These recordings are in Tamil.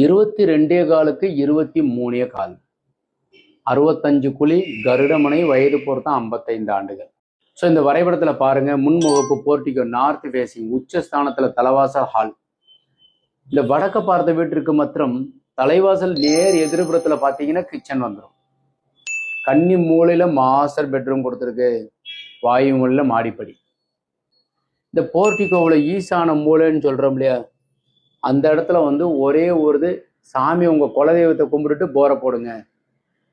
இருபத்தி ரெண்டே காலுக்கு இருபத்தி மூணே கால். அறுபத்தஞ்சு குழி கருடமனை வயது பொறுத்தான் ஐம்பத்தைந்து ஆண்டுகள். ஸோ இந்த வரைபடத்தில் பாருங்க முன்முகப்பு போர்ட்டிகோ நார்த் ஃபேசிங் உச்ச ஸ்தானத்தில் தலைவாசல் ஹால். இந்த வடக்க பார்த்த வீட்டிற்கு மாத்திரம் தலைவாசல் நேர் எதிர்புறத்தில் பார்த்தீங்கன்னா கிச்சன் வந்துடும் கன்னி மூலையில் மாஸ்டர் பெட்ரூம் கொடுத்துருக்கு. வாயு மூலையில் மாடிப்படி. இந்த போர்ட்டிகோவில் ஈசான மூலைன்னு சொல்கிறோம் இல்லையா? அந்த இடத்துல வந்து ஒரே ஒரு இது சாமி உங்க குலதெய்வத்தை கும்பிட்டுட்டு போரை போடுங்க.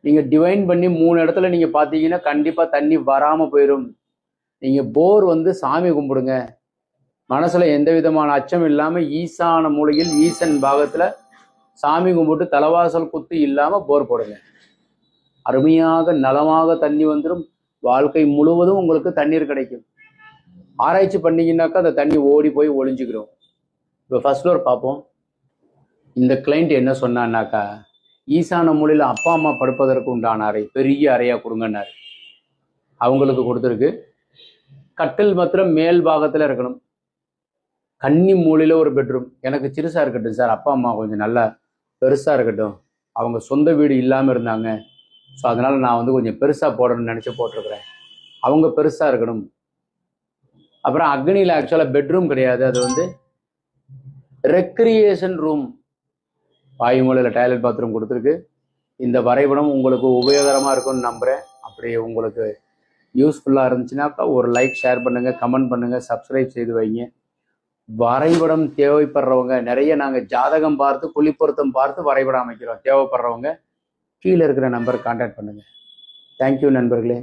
நீங்க டிவைன் பண்ணி மூணு இடத்துல நீங்க பாத்தீங்கன்னா கண்டிப்பா தண்ணி வராம போயிடும் நீங்க போர் வந்து சாமி கும்பிடுங்க. மனசுல எந்த விதமான அச்சம் இல்லாம ஈசான மூலையில் ஈசன் பாகத்துல சாமி கும்பிட்டு தலைவாசல் குத்து இல்லாம போர் போடுங்க. அருமையாக நலமாக தண்ணி வந்துடும் வாழ்க்கை முழுவதும் உங்களுக்கு தண்ணீர் கிடைக்கும். ஆராய்ச்சி பண்ணீங்கன்னாக்கா அந்த தண்ணி ஓடி போய் ஒளிஞ்சுக்கிறோம் இப்போ ஃபர்ஸ்ட் ஃப்ளோர் பார்ப்போம். இந்த கிளைண்ட் என்ன சொன்னான்னாக்கா ஈசான மூலையில் அப்பா அம்மா படுப்பதற்கு உண்டான அறை பெரிய அறையாக கொடுங்கன்னாரு. அவங்களுக்கு கொடுத்துருக்கு. கட்டில் மாத்திரம் மேல் பாகத்தில் இருக்கணும். கன்னி மூலையில் ஒரு பெட்ரூம் எனக்கு சிறுசாக இருக்கட்டும் சார் அப்பா அம்மா கொஞ்சம் நல்லா பெருசாக இருக்கட்டும். அவங்க சொந்த வீடு இல்லாமல் இருந்தாங்க. ஸோ அதனால் நான் வந்து கொஞ்சம் பெருசாக போடணும்னு நினச்சி போட்டிருக்கிறேன். அவங்க பெருசாக இருக்கணும். அப்புறம் அக்னியில் ஆக்சுவலாக பெட்ரூம் கிடையாது. அது வந்து ரெக்ரியேஷன் ரூம் வாயுமூலையில் டாய்லெட் பாத்ரூம் கொடுத்துருக்கு. இந்த வரைபடம் உங்களுக்கு உபயோகரமாக இருக்கும்னு நம்புகிறேன் அப்படி உங்களுக்கு யூஸ்ஃபுல்லாக இருந்துச்சுன்னாக்கா ஒரு லைக் ஷேர் பண்ணுங்கள் கமெண்ட் பண்ணுங்கள் சப்ஸ்கிரைப் செய்து வைங்க. வரைபடம் தேவைப்படுறவங்க நிறைய நாங்கள் ஜாதகம் பார்த்து குளிப்பொருத்தம் பார்த்து வரைபடம் அமைக்கிறோம். தேவைப்படுறவங்க கீழே இருக்கிற நம்பர் கான்டாக்ட் பண்ணுங்கள் தேங்க்யூ நண்பர்களே.